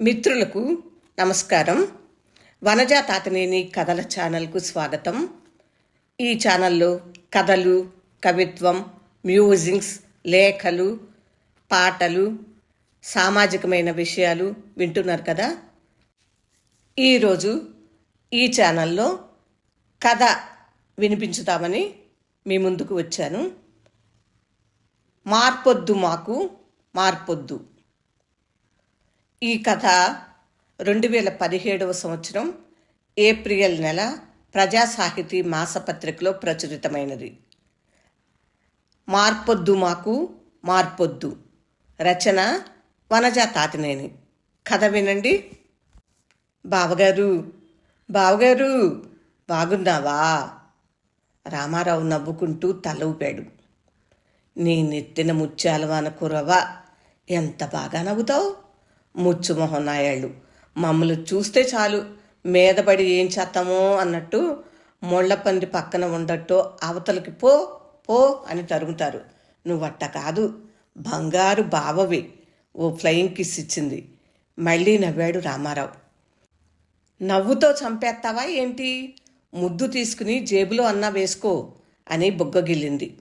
మిత్రులకు నమస్కారం. వనజా తాతనేని కథల ఛానల్కు స్వాగతం. ఈ ఛానల్లో కథలు కవిత్వం మ్యూజింగ్స్ లేఖలు పాటలు సామాజికమైన విషయాలు వింటున్నారు కదా? ఈరోజు ఈ ఛానల్లో కథ వినిపించుతామని మీ ముందుకు వచ్చాను. మార్పొద్దు మాకు మార్పొద్దు. ఈ కథ రెండు వేల పదిహేడవ సంవత్సరం ఏప్రిల్ నెల ప్రజా సాహితీ మాసపత్రికలో ప్రచురితమైనది. మార్పొద్దు మాకు మార్పొద్దు. రచన వనజ తాతినేని. కథ వినండి. బావగారు బావగారు బాగున్నావా? రామారావు నవ్వుకుంటూ తల ఊపాడు. నీ నెత్తిన ముత్యాలవాన కురవ ఎంత బాగా నవ్వుతావు? ముచ్చుమొహం నాయాళ్ళు మమ్మల్ని చూస్తే చాలు మీదపడి ఏం చేస్తామో అన్నట్టు ముళ్ళపంది పక్కన ఉండట్టు అవతలకి పో పో అని తరుగుతారు నువ్వట్ట కాదు బంగారు బావవి ఓ ఫ్లయింగ్ కిస్ ఇచ్చింది. మళ్ళీ నవ్వాడు రామారావు. నవ్వుతో చంపేస్తావా ఏంటి? ముద్దు తీసుకుని జేబులో అన్నా వేసుకో అని బుగ్గగిల్లింది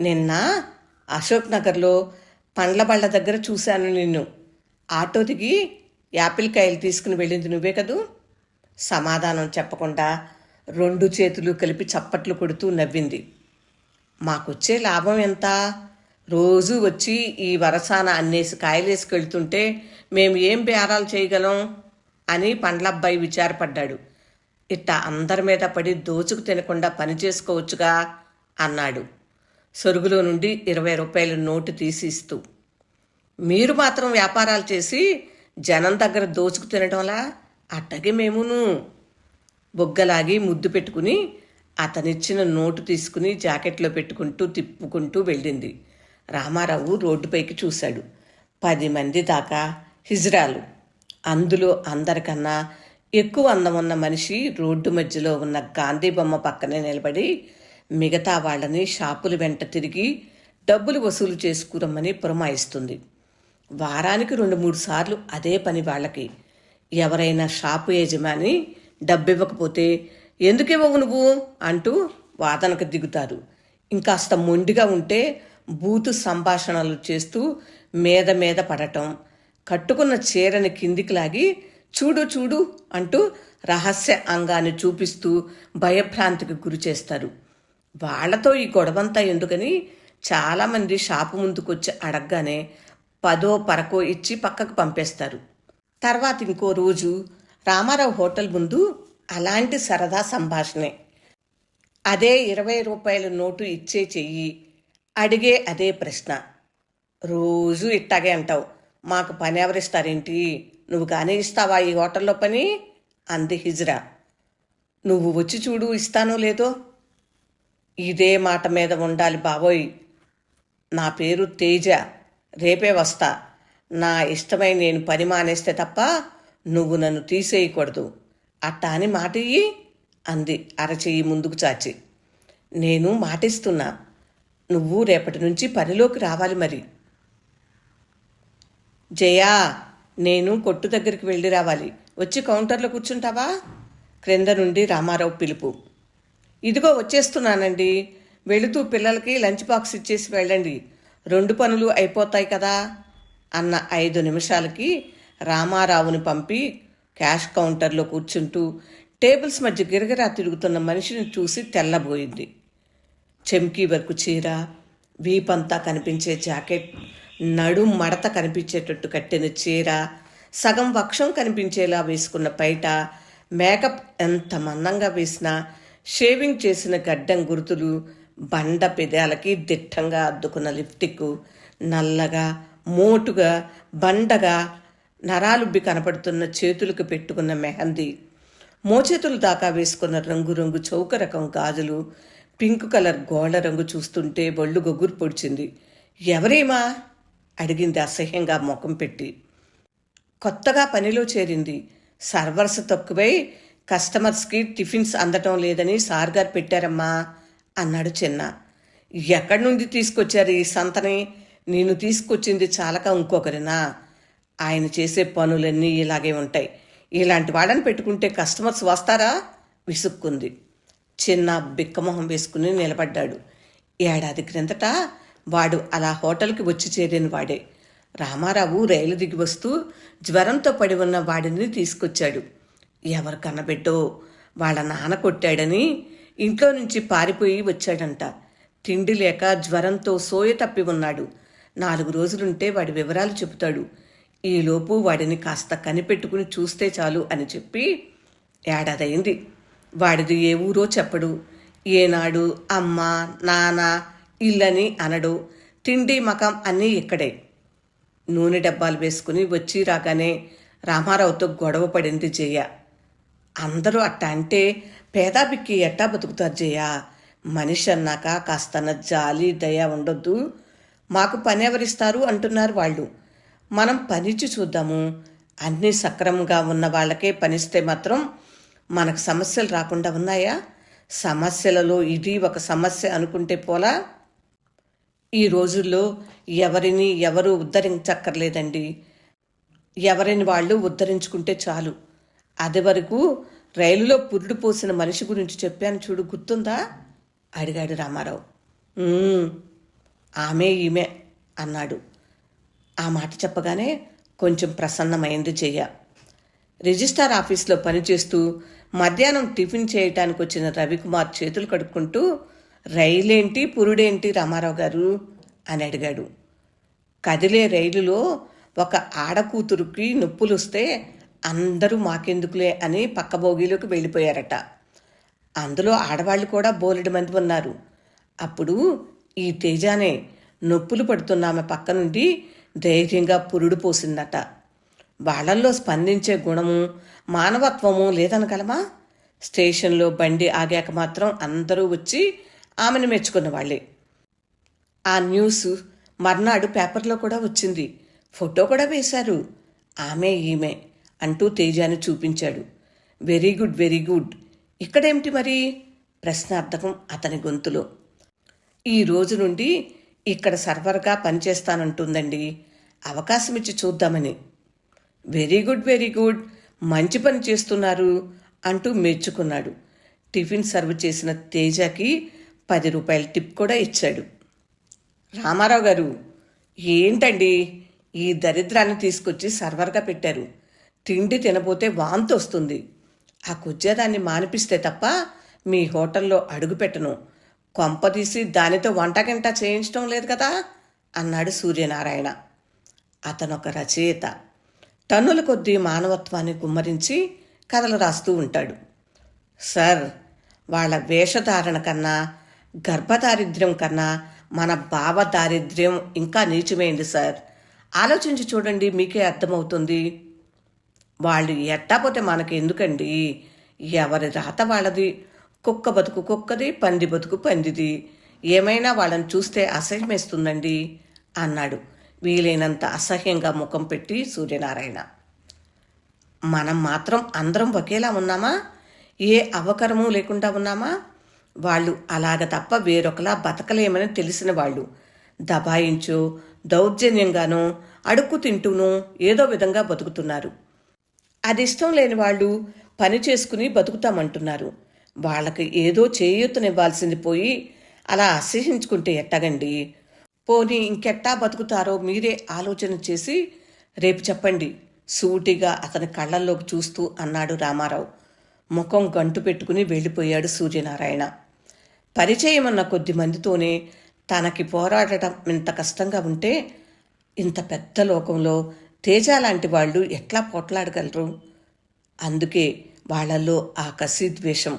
నిన్న అశోక్ నగర్లో పండ్ల బళ్ళ దగ్గర చూశాను నిన్ను. ఆటో దిగి యాపిల్ కాయలు తీసుకుని వెళ్ళింది నువ్వే కదూ. సమాధానం చెప్పకుండా రెండు చేతులు కలిపి చప్పట్లు కొడుతూ నవ్వింది. మాకొచ్చే లాభం ఎంత? రోజు వచ్చి ఈ వరసాన అన్నేసి కాయలేసుకెళ్తుంటే మేము ఏం బేరాలు చేయగలం అని పండ్లబ్బాయి విచారపడ్డాడు. ఇట్ట అందరి మీద పడి దోచుకు తినకుండా పని చేసుకోవచ్చుగా అన్నాడు. సొరుగులో నుండి ఇరవై రూపాయల నోటు తీసి ఇస్తూ. మీరు మాత్రం వ్యాపారాలు చేసి జనం దగ్గర దోచుకు తినడంలా అట్టగే మేమును. బొగ్గలాగి ముద్దు పెట్టుకుని అతనిచ్చిన నోటు తీసుకుని జాకెట్లో పెట్టుకుంటూ తిప్పుకుంటూ వెళ్ళింది. రామారావు రోడ్డుపైకి చూశాడు. పది మంది దాకా హిజ్రాలు. అందులో అందరికన్నా ఎక్కువ అందం ఉన్న మనిషి రోడ్డు మధ్యలో ఉన్న గాంధీ బొమ్మ పక్కనే నిలబడి మిగతా వాళ్ళని షాపుల వెంట తిరిగి డబ్బులు వసూలు చేసుకురమ్మని పురమాయిస్తుంది. వారానికి రెండు మూడు సార్లు అదే పని వాళ్ళకి. ఎవరైనా షాపు యజమాని డబ్బివ్వకపోతే ఎందుకు ఇవ్వవు నువ్వు? అంటూ వాదనకు దిగుతారు. ఇంకాస్త మొండిగా ఉంటే బూతు సంభాషణలు చేస్తూ మీద మీద పడటం కట్టుకున్న చీరని కిందికి లాగి చూడు చూడు అంటూ రహస్య అంగాన్ని చూపిస్తూ భయభ్రాంతికి గురి చేస్తారు. వాళ్ళతో ఈ గొడవంతా ఎందుకని చాలామంది షాపు ముందుకొచ్చి అడగగానే పదో పరకో ఇచ్చి పక్కకు పంపేస్తారు. తర్వాత ఇంకో రోజు రామారావు హోటల్ ముందు అలాంటి సరదా సంభాషణే. అదే ఇరవై రూపాయల నోటు ఇచ్చే చెయ్యి అడిగే అదే ప్రశ్న. రోజు ఇట్టాగే అంటావు. మాకు పని ఎవరిస్తారేంటి? నువ్వు కానీ ఇస్తావా ఈ హోటల్లో పని? అంది హిజ్రా. నువ్వు వచ్చి చూడు ఇస్తానో లేదో? ఇదే మాట మీద ఉండాలి బాబోయ్. నా పేరు తేజ. రేపే వస్తా. నా ఇష్టమై నేను పని మానేస్తే తప్ప నువ్వు నన్ను తీసేయకూడదు. అట్టా అని మాట ఇయ్యి అంది అరచెయ్యి ముందుకు చాచి. నేను మాటిస్తున్నా. నువ్వు రేపటి నుంచి పనిలోకి రావాలి మరి. జయా నేను కొట్టు దగ్గరికి వెళ్ళి రావాలి. వచ్చి కౌంటర్లో కూర్చుంటావా? క్రింద నుండి రామారావు పిలుపు. ఇదిగో వచ్చేస్తున్నానండి. వెళుతూ పిల్లలకి లంచ్ బాక్స్ ఇచ్చేసి వెళ్ళండి. రెండు పనులు అయిపోతాయి కదా అన్న ఐదు నిమిషాలకి రామారావుని పంపి క్యాష్ కౌంటర్లో కూర్చుంటూ టేబుల్స్ మధ్య గిరగిరా తిరుగుతున్న మనిషిని చూసి తెల్లబోయింది. చెంకీ వరకు చీర వీపంతా కనిపించే జాకెట్ నడుం మడత కనిపించేటట్టు కట్టిన చీర సగం వక్షం కనిపించేలా వేసుకున్న పైట మేకప్ ఎంత మందంగా వేసినా షేవింగ్ చేసిన గడ్డం గుర్తులు బండ పెదాలకి దిట్టంగా అద్దుకున్న లిప్టిక్ నల్లగా మోటుగా బండగా నరాలుబ్బి కనపడుతున్న చేతులకు పెట్టుకున్న మెహందీ. మోచేతులు దాకా వేసుకున్న రంగురంగు చౌక రకం గాజులు పింక్ కలర్ గోళ్ళ రంగు చూస్తుంటే బళ్ళు గొగ్గురు పొడిచింది. ఎవరేమా? అడిగింది అసహ్యంగా ముఖం పెట్టి. కొత్తగా పనిలో చేరింది. సర్వర్స్ తక్కువై కస్టమర్స్కి టిఫిన్స్ అందటం లేదని సార్ గారు పెట్టారమ్మా. అన్నాడు చిన్న. ఎక్కడి నుండి తీసుకొచ్చారు ఈ సంతని? నేను తీసుకొచ్చింది చాలక ఇంకొకరినా? ఆయన చేసే పనులన్నీ ఇలాగే ఉంటాయి. ఇలాంటి వాళ్ళని పెట్టుకుంటే కస్టమర్స్ వస్తారా? విసుక్కుంది. చిన్న బిక్కమొహం వేసుకుని నిలబడ్డాడు. ఏడాది క్రిందట వాడు అలా హోటల్కి వచ్చి చేరిన వాడే. రామారావు రైలు దిగి వస్తూ జ్వరంతో పడి ఉన్న వాడిని తీసుకొచ్చాడు. ఎవరు కన్నబెట్టో వాళ్ళ నాన్న కొట్టాడని ఇంట్లో నుంచి పారిపోయి వచ్చాడంట. తిండి లేక జ్వరంతో సోయ తప్పి ఉన్నాడు. నాలుగు రోజులుంటే వాడి వివరాలు చెబుతాడు. ఈలోపు వాడిని కాస్త కనిపెట్టుకుని చూస్తే చాలు అని చెప్పి ఏడాదయింది వాడిది ఏ ఊరో చెప్పడు. ఏనాడు అమ్మ నాన్న ఇల్లని అనడు. తిండి మకం అన్నీ ఇక్కడే. నూనె డబ్బాలు వేసుకుని వచ్చి రాగానే రామారావుతో గొడవ పడింది జయ. అందరూ అట్ట అంటే పేదాబిక్కి ఎట్టా బతుకుతారు జయ? మనిషి అన్నాక కాస్తన్న జాలి దయ ఉండొద్దు. మాకు పని ఎవరిస్తారు అంటున్నారు వాళ్ళు. మనం పనిచ్చి చూద్దాము. అన్నీ సక్రమంగా ఉన్న వాళ్ళకే పనిస్తే మాత్రం మనకు సమస్యలు రాకుండా ఉన్నాయా? సమస్యలలో ఇది ఒక సమస్య అనుకుంటే పోలా? ఈ రోజుల్లో ఎవరిని ఎవరు ఉద్ధరించక్కర్లేదండి. ఎవరిని వాళ్ళు ఉద్ధరించుకుంటే చాలు. అది వరకు రైలులో పురుడు పోసిన మనిషి గురించి చెప్పాను చూడు గుర్తుందా? అడిగాడు రామారావు. ఆమె ఈమె అన్నాడు. ఆ మాట చెప్పగానే కొంచెం ప్రసన్నమైంది చెయ్య. రిజిస్టార్ ఆఫీస్లో పనిచేస్తూ మధ్యాహ్నం టిఫిన్ చేయటానికి వచ్చిన రవికుమార్ చేతులు కడుక్కుంటూ రైలేంటి పురుడేంటి రామారావు గారు? అని అడిగాడు. కదిలే రైలులో ఒక ఆడకూతురుకి నొప్పులు వస్తే అందరూ మాకెందుకులే అని పక్క బోగీలోకి వెళ్ళిపోయారట. అందులో ఆడవాళ్ళు కూడా బోలెడు మంది ఉన్నారు. అప్పుడు ఈ తేజానే నొప్పులు పడుతున్న ఆమె పక్క నుండి ధైర్యంగా పురుడు పోసిందట. వాళ్ళల్లో స్పందించే గుణము మానవత్వము లేదనగలమా? స్టేషన్లో బండి ఆగాక మాత్రం అందరూ వచ్చి ఆమెను మెచ్చుకున్న వాళ్ళే ఆ న్యూస్ మర్నాడు పేపర్లో కూడా వచ్చింది. ఫోటో కూడా వేశారు. ఆమె ఈమె అంటూ తేజాను చూపించాడు. Very good very good. ఇక్కడేమిటి మరి? ప్రశ్నార్థకం అతని గొంతులో. ఈ రోజు నుండి ఇక్కడ సర్వర్గా పనిచేస్తానంటుందండి. అవకాశం ఇచ్చి చూద్దామని. Very good very good. మంచి పని చేస్తున్నారు అంటూ మెచ్చుకున్నాడు. టిఫిన్ సర్వ్ చేసిన తేజకి పది రూపాయల టిప్ కూడా ఇచ్చాడు. రామారావు గారు ఏంటండి? ఈ దరిద్రాన్ని తీసుకొచ్చి సర్వర్గా పెట్టారు. తిండి తినబోతే వాంతి వస్తుంది ఆ కుజ్జేదాన్ని మానిపిస్తే తప్ప మీ హోటల్లో అడుగుపెట్టను కొంపదీసి దానితో వంటగంట చేయించడం లేదు కదా? అన్నాడు సూర్యనారాయణ. అతనొక రచయిత. టన్నుల కొద్దీ మానవత్వాన్ని గుమ్మరించి కథలు రాస్తూ ఉంటాడు. సార్ వాళ్ళ వేషధారణ కన్నా గర్భదారిద్ర్యం కన్నా మన భావ దారిద్ర్యం ఇంకా నీచమైంది సార్. ఆలోచించి చూడండి మీకే అర్థమవుతుంది. వాళ్ళు ఎట్టాపోతే మనకి ఎందుకండి ఎవరి రాత వాళ్ళది? కుక్క బతుకు కుక్కది పంది బతుకు పందిది. ఏమైనా వాళ్ళని చూస్తే అసహ్యమేస్తుందండి? అన్నాడు. వీలైనంత అసహ్యంగా ముఖం పెట్టి సూర్యనారాయణ. మనం మాత్రం అందరం ఒకేలా ఉన్నామా? ఏ అవకరము లేకుండా ఉన్నామా? వాళ్ళు అలాగ తప్ప వేరొకలా బతకలేమని తెలిసిన వాళ్ళు. దబాయించో దౌర్జన్యంగానో అడుక్కు తింటూనో ఏదో విధంగా బతుకుతున్నారు. అది ఇష్టం లేని వాళ్ళు పని చేసుకుని బతుకుతామంటున్నారు. వాళ్ళకి ఏదో చేయూతనివ్వాల్సింది పోయి అలా అసహించుకుంటే ఎట్టగండి? పోనీ ఇంకెట్టా బతుకుతారో మీరే ఆలోచన చేసి రేపు చెప్పండి. సూటిగా అతని కళ్ళల్లోకి చూస్తూ అన్నాడు రామారావు. ముఖం గంటు పెట్టుకుని వెళ్ళిపోయాడు సూర్యనారాయణ. పరిచయం అన్న కొద్ది మందితోనే తనకి పోరాడటం ఇంత కష్టంగా ఉంటే ఇంత పెద్ద లోకంలో తేజ లాంటి వాళ్ళు ఎట్లా పోట్లాడగలరు? అందుకే వాళ్ళలో ఆ కసిద్వేషం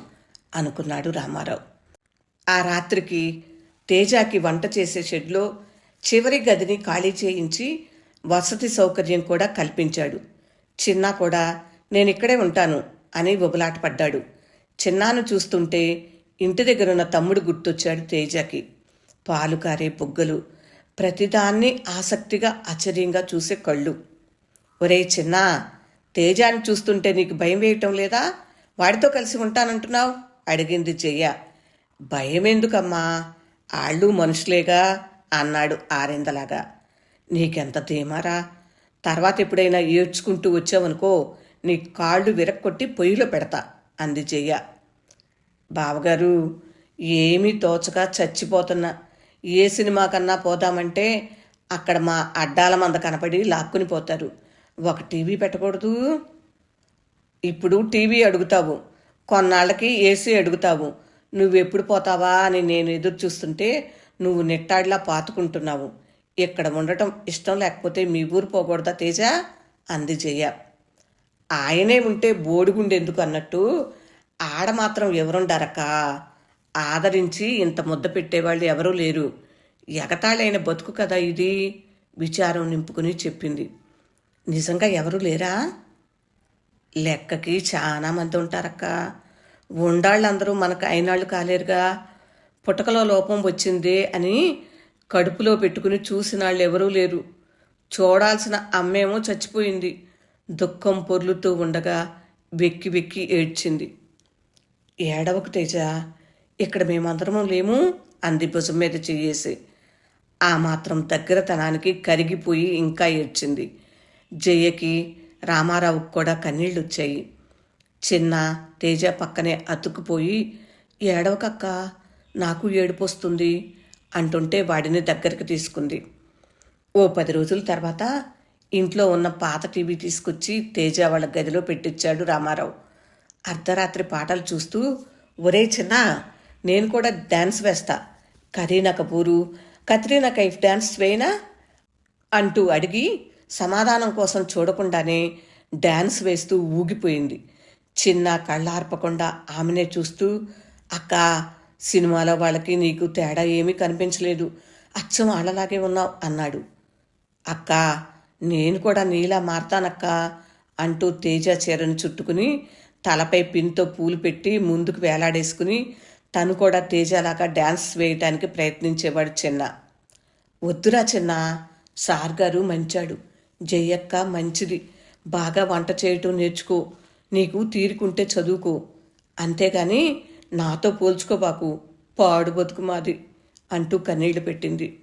అనుకున్నాడు రామారావు. ఆ రాత్రికి తేజాకి వంట చేసే షెడ్లో చివరి గదిని ఖాళీ చేయించి వసతి సౌకర్యం కూడా కల్పించాడు. చిన్నా కూడా నేను ఇక్కడే ఉంటాను అని ఉబలాట పడ్డాడు చిన్నాను చూస్తుంటే ఇంటి దగ్గరున్న తమ్ముడు గుర్తొచ్చాడు తేజకి. పాలు కారే బుగ్గలు ప్రతిదాన్ని ఆసక్తిగా ఆశ్చర్యంగా చూసే కళ్ళు. ఒరే చిన్నా తేజాన్ని చూస్తుంటే నీకు భయం వేయటం లేదా? వాడితో కలిసి ఉంటానంటున్నావు? అడిగింది చెయ్య భయం ఎందుకమ్మా ఆళ్ళు మనుషులేగా అన్నాడు ఆరిందలాగా. నీకెంత ధీమారా తర్వాత ఎప్పుడైనా ఏడ్చుకుంటూ వచ్చావనుకో నీ కాళ్ళు విరక్కొట్టి పొయ్యిలో పెడతా అంది జయ్య బావగారు ఏమీ తోచక చచ్చిపోతున్నా. ఏ సినిమా కన్నా పోదామంటే అక్కడ మా అడ్డాల మంద కనపడి లాక్కుని పోతారు. ఒక టీవీ పెట్టకూడదు. ఇప్పుడు టీవీ అడుగుతావు. కొన్నాళ్ళకి ఏసీ అడుగుతావు. నువ్వెప్పుడు పోతావా అని నేను ఎదురు చూస్తుంటే నువ్వు నెట్టాడిలా పాతుకుంటున్నావు. ఇక్కడ ఉండటం ఇష్టం లేకపోతే మీ ఊరు పోకూడదా తేజ? అంది జయ. ఆయనే ఉంటే బోడిగుండెందుకు అన్నట్టు. ఆడ మాత్రం ఎవరుండారక్క? ఆదరించి ఇంత ముద్ద పెట్టేవాళ్ళు ఎవరూ లేరు. ఎగతాళైన బతుకు కదా ఇది? విచారం నింపుకుని చెప్పింది. నిజంగా ఎవరు లేరా? లెక్కకి చాలా మంది ఉంటారక్క. ఉండాళ్ళందరూ మనకు అయినాళ్ళు కాలేరుగా. పుటకలో లోపం వచ్చింది అని కడుపులో పెట్టుకుని చూసిన వాళ్ళు ఎవరూ లేరు. చూడాల్సిన అమ్మేమో చచ్చిపోయింది. దుఃఖం పొర్లుతూ ఉండగా వెక్కి వెక్కి ఏడ్చింది. ఏడవకు తేజ ఇక్కడ మేమందరము లేము అంది భుజం మీద చేయేసి. ఆ మాత్రం దగ్గరతనానికి కరిగిపోయి ఇంకా ఏడ్చింది. జయకి రామారావుకు కూడా కన్నీళ్ళు వచ్చాయి చిన్న తేజ పక్కనే అతుక్కుపోయి ఏడవకక్క నాకు ఏడుపొస్తుంది అంటుంటే వాడిని దగ్గరికి తీసుకుంది. ఓ పది రోజుల తర్వాత ఇంట్లో ఉన్న పాత టీవీ తీసుకొచ్చి తేజ వాళ్ళ గదిలో పెట్టించాడు రామారావు. అర్ధరాత్రి పాటలు చూస్తూ ఒరే చిన్న నేను కూడా డ్యాన్స్ వేస్తా. కరీనా కపూరు కత్రీనా కైఫ్ డ్యాన్స్ వేయనా? అంటూ అడిగి సమాధానం కోసం చూడకుండానే డ్యాన్స్ వేస్తూ ఊగిపోయింది. చిన్న కళ్ళార్పకుండా ఆమెనే చూస్తూ అక్క సినిమాలో వాళ్ళకి నీకు తేడా ఏమీ కనిపించలేదు. అచ్చం వాళ్ళలాగే ఉన్నావు అన్నాడు. అక్క నేను కూడా నీలా మారతానక్క అంటూ తేజ చీరను చుట్టుకుని తలపై పిన్తో పూలు పెట్టి ముందుకు వేలాడేసుకుని తను కూడా తేజలాగా డ్యాన్స్ వేయటానికి ప్రయత్నించేవాడు చిన్న. వద్దురా చిన్న సార్ గారు మంచాడు. జయ్యక్క మంచిది. బాగా వంట చేయటం నేర్చుకో. నీకు తీరుకుంటే చదువుకో. అంతేగాని నాతో పోల్చుకోబాకు పాడు బతుకు మాది అంటూ కన్నీళ్ళు పెట్టింది.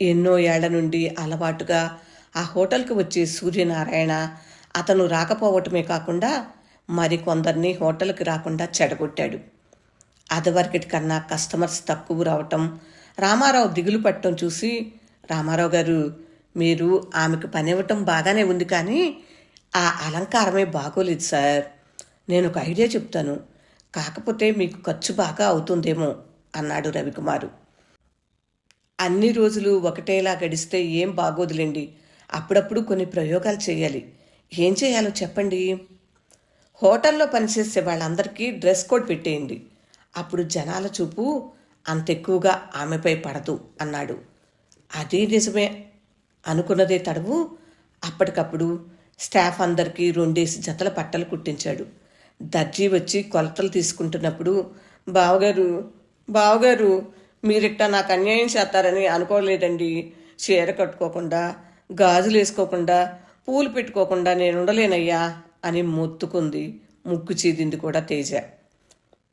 ఎన్నో ఏళ్ళ నుండి అలవాటుగా ఆ హోటల్కి వచ్చే సూర్యనారాయణ అతను రాకపోవటమే కాకుండా మరికొందరిని హోటల్కి రాకుండా చెడగొట్టాడు. అదివరకటి కన్నా కస్టమర్స్ తక్కువ రావటం రామారావు దిగులు పట్టడం చూసి రామారావు గారు మీరు ఆమెకు పని ఇవ్వటం బాగానే ఉంది కానీ ఆ అలంకారమే బాగోలేదు సార్. నేను ఒక ఐడియా చెప్తాను. కాకపోతే మీకు ఖర్చు బాగా అవుతుందేమో అన్నాడు రవికుమారు. అన్ని రోజులు ఒకటేలా గడిస్తే ఏం బాగోదులేండి. అప్పుడప్పుడు కొన్ని ప్రయోగాలు చేయాలి. ఏం చేయాలో చెప్పండి. హోటల్లో పనిచేసే వాళ్ళందరికీ డ్రెస్ కోడ్ పెట్టేయండి. అప్పుడు జనాల చూపు అంత ఎక్కువగా ఆమెపై పడదు అన్నాడు. అదే నిజమే అనుకున్నదే తడవు. అప్పటికప్పుడు స్టాఫ్ అందరికీ రెండేసి జతల పట్టలు కుట్టించాడు. దర్జీ వచ్చి కొలతలు తీసుకుంటున్నప్పుడు బావగారు బావగారు మీరిట్టా నాకు అన్యాయం చేస్తారని అనుకోలేదండి. చీర కట్టుకోకుండా గాజులు వేసుకోకుండా పూలు పెట్టుకోకుండా నేను ఉండలేనయ్యా అని మొత్తుకుంది. ముక్కు చీదింది కూడా తేజ.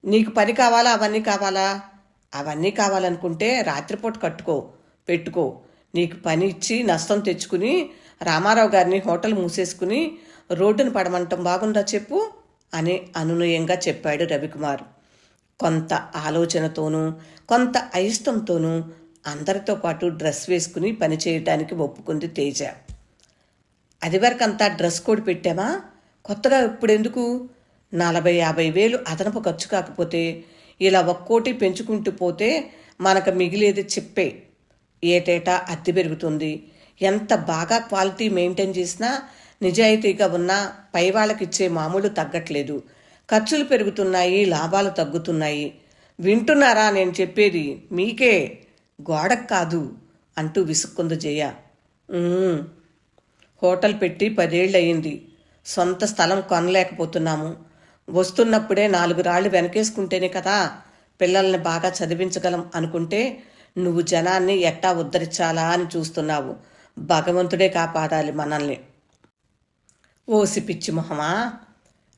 నీకు పని కావాలా? అవన్నీ కావాలా? అవన్నీ కావాలనుకుంటే రాత్రిపూట కట్టుకో పెట్టుకో. నీకు పని ఇచ్చి నష్టం తెచ్చుకుని రామారావు గారిని హోటల్ మూసేసుకుని రోడ్డును పడమంటం బాగుందా చెప్పు? అని అనునయంగా చెప్పాడు రవికుమార్. కొంత ఆలోచనతోనూ కొంత అయిష్టంతోనూ అందరితో పాటు డ్రెస్ వేసుకుని పనిచేయటానికి ఒప్పుకుంది తేజ. అది వరకంతా డ్రెస్ కోడ్ పెట్టామా? కొత్తగా ఇప్పుడెందుకు? నలభై యాభై వేలు అదనపు ఖర్చు కాకపోతే ఇలా ఒక్కోటి పెంచుకుంటూ పోతే మనకు మిగిలేది చెప్పే ఏటేటా అద్దె పెరుగుతుంది. ఎంత బాగా క్వాలిటీ మెయింటైన్ చేసినా నిజాయితీగా ఉన్నా పై వాళ్ళకిచ్చే మామూలు తగ్గట్లేదు. ఖర్చులు పెరుగుతున్నాయి లాభాలు తగ్గుతున్నాయి. వింటున్నారా నేను చెప్పేది? మీకే. గోడకు కాదు అంటూ విసుక్కుంది జయ. హోటల్ పెట్టి పదేళ్ళయింది. సొంత స్థలం కొనలేకపోతున్నాము. వస్తున్నప్పుడే నాలుగు రాళ్ళు వెనకేసుకుంటేనే కదా పిల్లల్ని బాగా చదివించగలం అనుకుంటే నువ్వు జనాన్ని ఎట్టా ఉద్ధరించాలా అని చూస్తున్నావు. భగవంతుడే కాపాడాలి మనల్ని. ఓసి పిచ్చి మొహమా?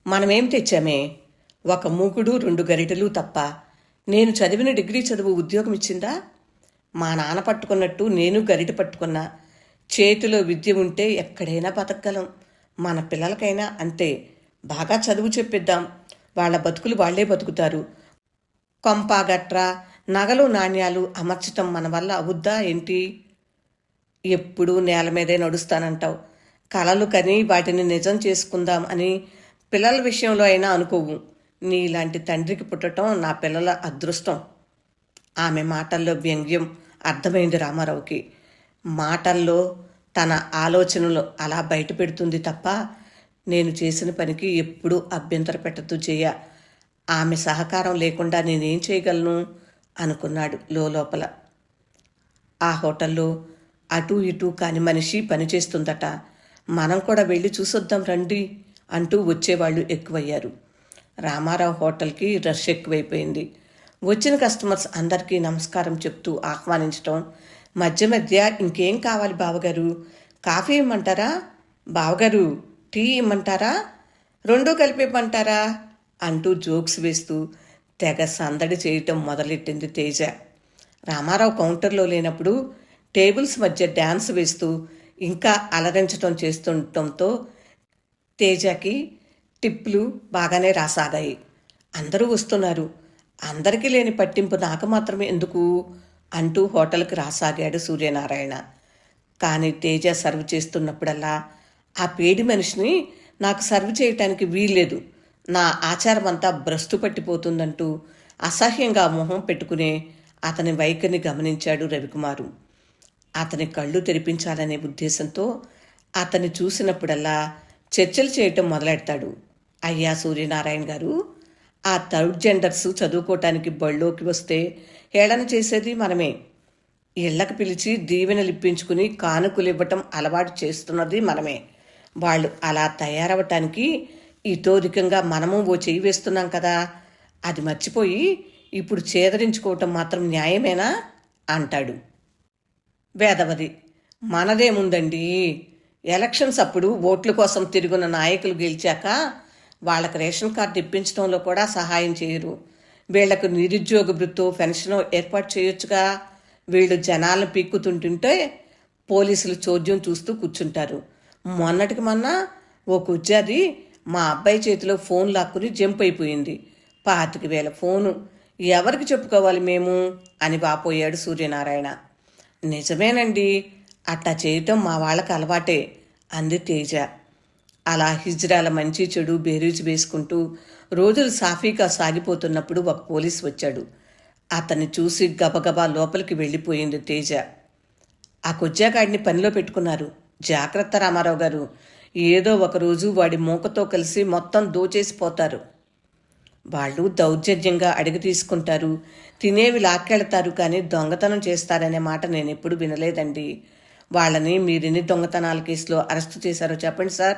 మనమేం తెచ్చామే? ఒక మూకుడు రెండు గరిటెలు తప్ప నేను చదివిన డిగ్రీ చదువు ఉద్యోగం ఇచ్చిందా? మా నాన్న పట్టుకున్నట్టు నేను గరిట పట్టుకున్నా. చేతిలో విద్య ఉంటే ఎక్కడైనా బతకగలం. మన పిల్లలకైనా అంతే. బాగా చదువు చెప్పిద్దాం. వాళ్ళ బతుకులు వాళ్ళే బతుకుతారు. కొంపాగట్ర నగలు నాణ్యాలు అమర్చటం మన వల్ల అవుద్దా ఏంటి? ఎప్పుడూ నేల మీదే నడుస్తానంటావు. కలలు కని వాటిని నిజం చేసుకుందాం అని పిల్లల విషయంలో అయినా అనుకోవు. నీలాంటి తండ్రికి పుట్టడం నా పిల్లల అదృష్టం. ఆమె మాటల్లో వ్యంగ్యం అర్థమైంది రామారావుకి. మాటల్లో తన ఆలోచనలు అలా బయటపెడుతుంది తప్ప నేను చేసిన పనికి ఎప్పుడూ అభ్యంతర పెట్టద్దు చేయ ఆమె సహకారం లేకుండా నేనేం చేయగలను? అనుకున్నాడు లోపల ఆ హోటల్లో అటూ ఇటూ కాని మనిషి పనిచేస్తుందట. మనం కూడా వెళ్ళి చూసొద్దాం రండి అంటూ వచ్చేవాళ్ళు ఎక్కువయ్యారు. రామారావు హోటల్కి రష్ ఎక్కువైపోయింది. వచ్చిన కస్టమర్స్ అందరికీ నమస్కారం చెప్తూ ఆహ్వానించటం మధ్య మధ్య ఇంకేం కావాలి బావగారు? కాఫీ ఇమ్మంటారా? బావగారు టీ ఇమ్మంటారా? రెండూ కలిపేమంటారా అంటూ జోక్స్ వేస్తూ తెగ సందడి చేయటం మొదలెట్టింది తేజ. రామారావు కౌంటర్లో లేనప్పుడు టేబుల్స్ మధ్య డ్యాన్స్ వేస్తూ ఇంకా అలరించటం చేస్తుండటంతో తేజకి టిప్లు బాగానే రాసాగాయి. అందరూ వస్తున్నారు. అందరికీ లేని పట్టింపు నాకు మాత్రమే ఎందుకు? అంటూ హోటల్కి రాసాగాడు సూర్యనారాయణ. కానీ తేజ సర్వ్ చేస్తున్నప్పుడల్లా ఆ పేడి మనిషిని నాకు సర్వ్ చేయటానికి వీల్లేదు. నా ఆచారమంతా భ్రస్తు పట్టిపోతుందంటూ అసహ్యంగా మొహం పెట్టుకునే అతని వైఖరిని గమనించాడు రవికుమారు. అతని కళ్ళు తెరిపించాలనే ఉద్దేశంతో అతన్ని చూసినప్పుడల్లా చర్చలు చేయటం మొదలెడతాడు. అయ్యా సూర్యనారాయణ గారు ఆ థర్డ్ జెండర్స్ చదువుకోవటానికి బళ్ళోకి వస్తే హేళన చేసేది మనమే. ఇళ్ళకు పిలిచి దీవెనలు ఇప్పించుకుని కానుకలు ఇవ్వటం అలవాటు చేస్తున్నది మనమే. వాళ్ళు అలా తయారవటానికి ఇతోధికంగా మనము ఓ చెయ్యి వేస్తున్నాం కదా అది మర్చిపోయి ఇప్పుడు చేదరించుకోవటం మాత్రం న్యాయమేనా? అంటాడు. వేదవది మనదేముందండి? ఎలక్షన్స్ అప్పుడు ఓట్ల కోసం తిరుగున నాయకులు గెలిచాక వాళ్ళకి రేషన్ కార్డు ఇప్పించడంలో కూడా సహాయం చేయరు. వీళ్ళకు నిరుద్యోగ వృత్తో పెన్షన్ ఏర్పాటు చేయొచ్చుగా. వీళ్ళు జనాలను పీక్కుతుంటుంటే పోలీసులు చోద్యం చూస్తూ కూర్చుంటారు. మొన్నటికి మొన్న ఒక ఉద్యోగి మా అబ్బాయి చేతిలో ఫోన్ లాక్కుని జంప్ అయిపోయింది. పాతిక వేల ఫోను. ఎవరికి చెప్పుకోవాలి మేము? అని వాపోయాడు సూర్యనారాయణ. నిజమేనండి అట్టా చేయటం మా వాళ్ళకి అలవాటే అంది తేజ. అలా హిజ్రాల మంచి చెడు బేరీజు వేసుకుంటూ రోజులు సాఫీగా సాగిపోతున్నప్పుడు ఒక పోలీస్ వచ్చాడు. అతన్ని చూసి గబగబా లోపలికి వెళ్ళిపోయింది తేజ. ఆ కొజ్జాగాడిని పనిలో పెట్టుకున్నారు. జాగ్రత్త రామారావు గారు. ఏదో ఒకరోజు వాడి మూకతో కలిసి మొత్తం దోచేసిపోతారు. వాళ్ళు దౌర్జన్యంగా అడిగి తీసుకుంటారు. తినేవి లాక్కెళ్తారు కానీ దొంగతనం చేస్తారనే మాట నేను ఎప్పుడు వినలేదండి. వాళ్ళని మీరెన్ని దొంగతనాల కేసులో అరెస్టు చేశారో చెప్పండి సార్.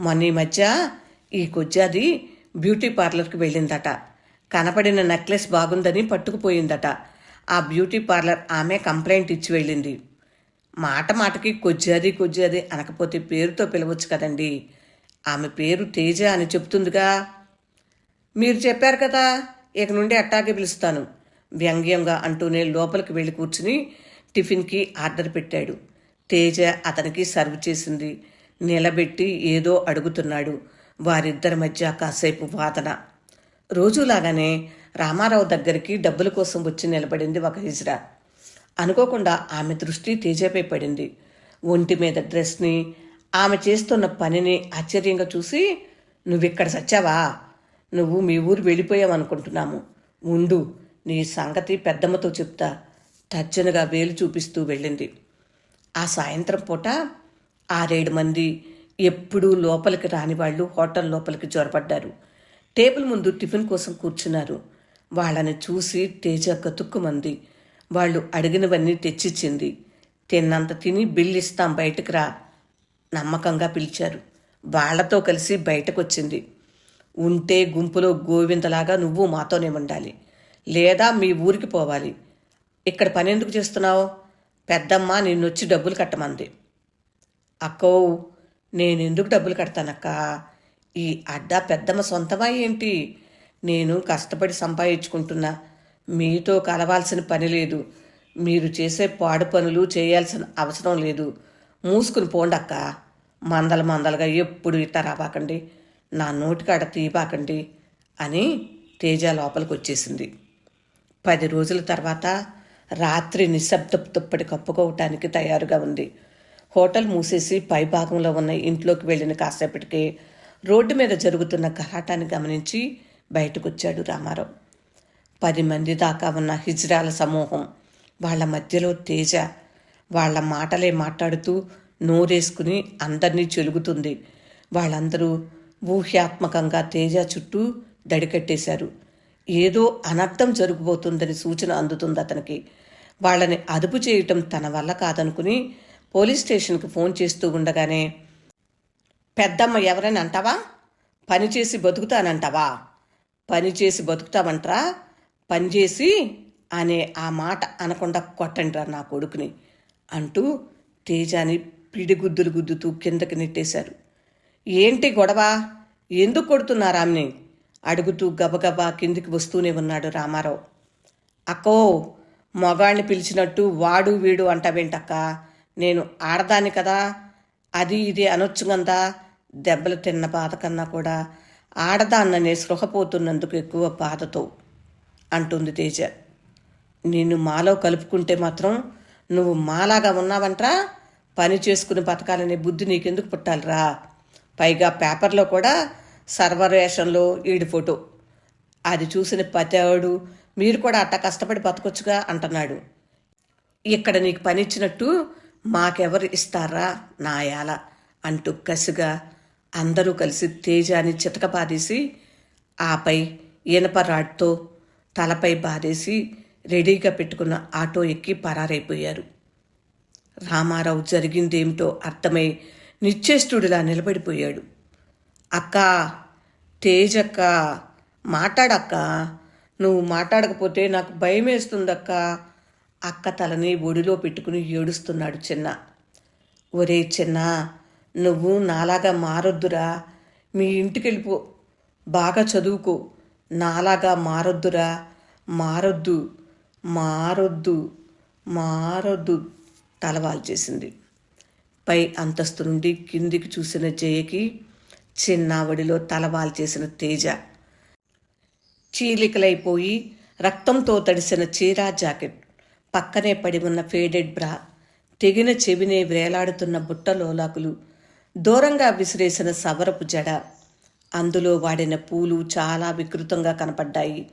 మొన్న ఈ మధ్య ఈ కొజ్జాది బ్యూటీ పార్లర్కి వెళ్ళిందట. కనపడిన నెక్లెస్ బాగుందని పట్టుకుపోయిందట. ఆ బ్యూటీ పార్లర్ ఆమె కంప్లైంట్ ఇచ్చి వెళ్ళింది. మాట మాటకి కొజ్జాది కొజ్జాది అనకపోతే పేరుతో పిలవచ్చు కదండి. ఆమె పేరు తేజ అని చెప్తుందిగా. మీరు చెప్పారు కదా ఇక నుండి అట్టాగే పిలుస్తాను. వ్యంగ్యంగా అంటూనే లోపలికి వెళ్ళి కూర్చుని టిఫిన్కి ఆర్డర్ పెట్టాడు. తేజ అతనికి సర్వ్ చేసింది. నిలబెట్టి ఏదో అడుగుతున్నాడు. వారిద్దరి మధ్య కాసేపు వాదన. రోజులాగానే రామారావు దగ్గరికి డబ్బుల కోసం వచ్చి నిలబడింది ఒక హిజ్రా. అనుకోకుండా ఆమె దృష్టి తేజపై పడింది. ఒంటి మీద డ్రెస్ని ఆమె చేస్తున్న పనిని ఆశ్చర్యంగా చూసి నువ్విక్కడ సచ్చావా? నువ్వు మీ ఊరు వెళ్ళిపోయావనుకుంటున్నాము. ఉండు నీ సంగతి పెద్దమ్మతో చెప్తా. తర్జనగా వేలు చూపిస్తూ వెళ్ళింది. ఆ సాయంత్రం పూట ఆరేడు మంది ఎప్పుడూ లోపలికి రాని వాళ్ళు హోటల్ లోపలికి జ్వరపడ్డారు టేబుల్ ముందు టిఫిన్ కోసం కూర్చున్నారు. వాళ్ళని చూసి తేజ గతుక్కుమంది. వాళ్ళు అడిగినవన్నీ తెచ్చిచ్చింది. తిన్నంత తిని బిల్లు ఇస్తాం బయటకు రా నమ్మకంగా పిలిచారు. వాళ్ళతో కలిసి బయటకొచ్చింది. ఉంటే గుంపులో గోవిందలాగా నువ్వు మాతోనే ఉండాలి. లేదా మీ ఊరికి పోవాలి. ఇక్కడ పని ఎందుకు చేస్తున్నావు? పెద్దమ్మ నిన్నొచ్చి డబ్బులు కట్టమంది. అక్కో నేనెందుకు డబ్బులు కడతానక్క? ఈ అడ్డా పెద్దమ్మ సొంతమా ఏంటి? నేను కష్టపడి సంపాదించుకుంటున్నా. మీతో కలవాల్సిన పని లేదు. మీరు చేసే పాడు పనులు చేయాల్సిన అవసరం లేదు. మూసుకుని పోండక్క. మందల మందలుగా ఎప్పుడు ఇట్ట రాబాకండి నా నోటికాడ తీయబాకండి అని తేజ లోపలికి వచ్చేసింది పది రోజుల తర్వాత రాత్రి నిశ్శబ్దప్పటి దుప్పటి కప్పుకోవటానికి తయారుగా ఉంది. హోటల్ మూసేసి పై భాగంలో ఉన్న ఇంట్లోకి వెళ్ళిన కాసేపటికే రోడ్డు మీద జరుగుతున్న గలాటాన్ని గమనించి బయటకొచ్చాడు రామారావు. పది మంది దాకా ఉన్న హిజ్రాల సమూహం వాళ్ళ మధ్యలో తేజ. వాళ్ళ మాటలే మాట్లాడుతూ నోరేసుకుని అందరినీ చెలుగుతుంది. వాళ్ళందరూ ఊహ్యాత్మకంగా తేజ చుట్టూ దడికట్టేశారు. ఏదో అనర్థం జరగబోతుందని సూచన అందుతుంది అతనికి. వాళ్ళని అదుపు చేయటం తన వల్ల కాదనుకుని పోలీస్ స్టేషన్కి ఫోన్ చేస్తూ ఉండగానే పెద్దమ్మ ఎవరని అంటావా? పని చేసి బతుకుతానంటావా? పని చేసి బతుకుతామంటరా పని చేసి అనే ఆ మాట అనకుండా కొట్టండి నా కొడుకుని అంటూ తేజాని పిడిగుద్దులు గుద్దుతూ కిందకి నెట్టేశారు. ఏంటి గొడవ? ఎందుకు కొడుతున్నారు ఆమెని అడుగుతూ గబగబా కిందికి వస్తూనే ఉన్నాడు రామారావు. అక్కో మగాణ్ణి పిలిచినట్టు వాడు వీడు అంటావేంటక్క? నేను ఆడదాన్ని కదా. అది ఇది అనొచ్చు కదా దెబ్బలు తిన్న బాధ కన్నా కూడా ఆడదాన్ననే స్పృహపోతున్నందుకు ఎక్కువ బాధతో. అంటుంది తేజ. నిన్ను మాలో కలుపుకుంటే మాత్రం నువ్వు మాలాగా ఉన్నావంట్రా. పని చేసుకుని బతకాలనే బుద్ధి నీకెందుకు పుట్టాలిరా. పైగా పేపర్లో కూడా సర్వరేషన్లో ఈడి ఫోటో. అది చూసిన పతేవాడు మీరు కూడా అట్ట కష్టపడి బతకొచ్చుగా అంటున్నాడు. ఇక్కడ నీకు పని ఇచ్చినట్టు మాకెవరు ఇస్తారా నాయాల? అంటూ కసిగా అందరూ కలిసి తేజాని చితక ఆపై ఇనప రాడ్తో తలపై బారేసి రెడీగా పెట్టుకున్న ఆటో ఎక్కి పరారైపోయారు. రామారావు జరిగిందేమిటో అర్థమై నిశ్చేష్టుడిలా నిలబడిపోయాడు. అక్క తేజక్క మాట్లాడక్క. నువ్వు మాట్లాడకపోతే నాకు భయం వేస్తుందక్క అక్క తలని ఒడిలో పెట్టుకుని ఏడుస్తున్నాడు చిన్న. ఒరే చిన్న నువ్వు నాలాగా మారొద్దురా. మీ ఇంటికి వెళ్ళిపో బాగా చదువుకో. నాలాగా మారొద్దురా మారొద్దు మారొద్దు మారొద్దు తలవాలు చేసింది పై అంతస్తు నుండి కిందికి చూసిన జయకి చిన్నావడిలో తలవాలు చేసిన తేజ. చీలికలైపోయి రక్తంతో తడిసిన చీర జాకెట్ పక్కనే పడి ఉన్న ఫేడెడ్ బ్రా తెగిన చెవినే వేలాడుతున్న బుట్టలోలాకులు దూరంగా విసిరేసిన సవరపు జడ అందులో వాడిన పూలు చాలా వికృతంగా కనపడ్డాయి.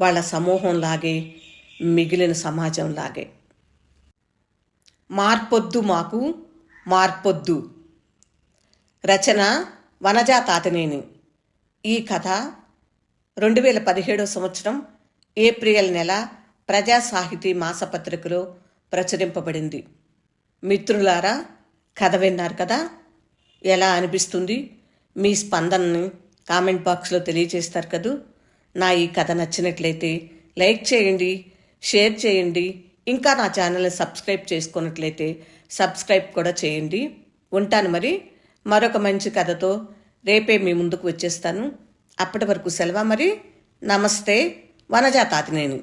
వాళ్ళ సమూహంలాగే మిగిలిన సమాజంలాగే. మార్పొద్దు మాకు మార్పొద్దు. రచన వనజా తాతనేని. ఈ కథ రెండు వేల పదిహేడో సంవత్సరం ఏప్రిల్ నెల ప్రజా సాహితీ మాసపత్రికలో ప్రచురింపబడింది. మిత్రులారా కథ విన్నారు కదా? ఎలా అనిపిస్తుంది? మీ స్పందనని కామెంట్ బాక్స్లో తెలియజేస్తారు కదూ? నా ఈ కథ నచ్చినట్లయితే లైక్ చేయండి షేర్ చేయండి ఇంకా నా ఛానల్ని సబ్స్క్రైబ్ చేసుకున్నట్లయితే సబ్స్క్రైబ్ కూడా చేయండి. ఉంటాను మరి. మరొక మంచి కథతో రేపే మీ ముందుకు వచ్చేస్తాను. అప్పటి వరకు సెలవు మరి. నమస్తే. వనజాతాతినేని.